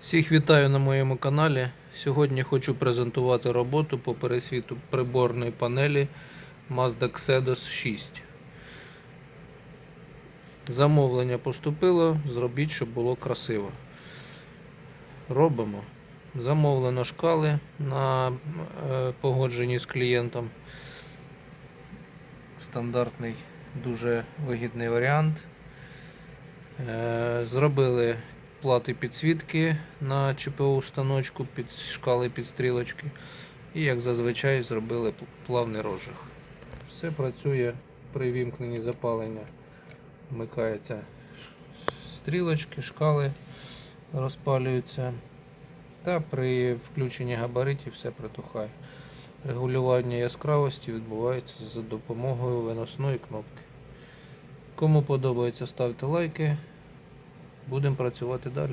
Всіх вітаю на моєму каналі. Сьогодні хочу презентувати роботу по пересвіту приборної панелі Mazda Xedos 6. Замовлення поступило, зробіть, щоб було красиво. Робимо. Замовлено шкали на е, погодженні з клієнтом. Стандартний, дуже вигідний варіант. Е, Зробили плати підсвітки на ЧПУ станочку під шкали під стрілочки. І як зазвичай зробили плавний розжиг. Все працює при вімкненні запалення. Вмикаються стрілочки, шкали розпалюються. Та при включенні габаритів все притухає. Регулювання яскравості відбувається за допомогою виносної кнопки. Кому подобається, ставте лайки. Будемо працювати далі.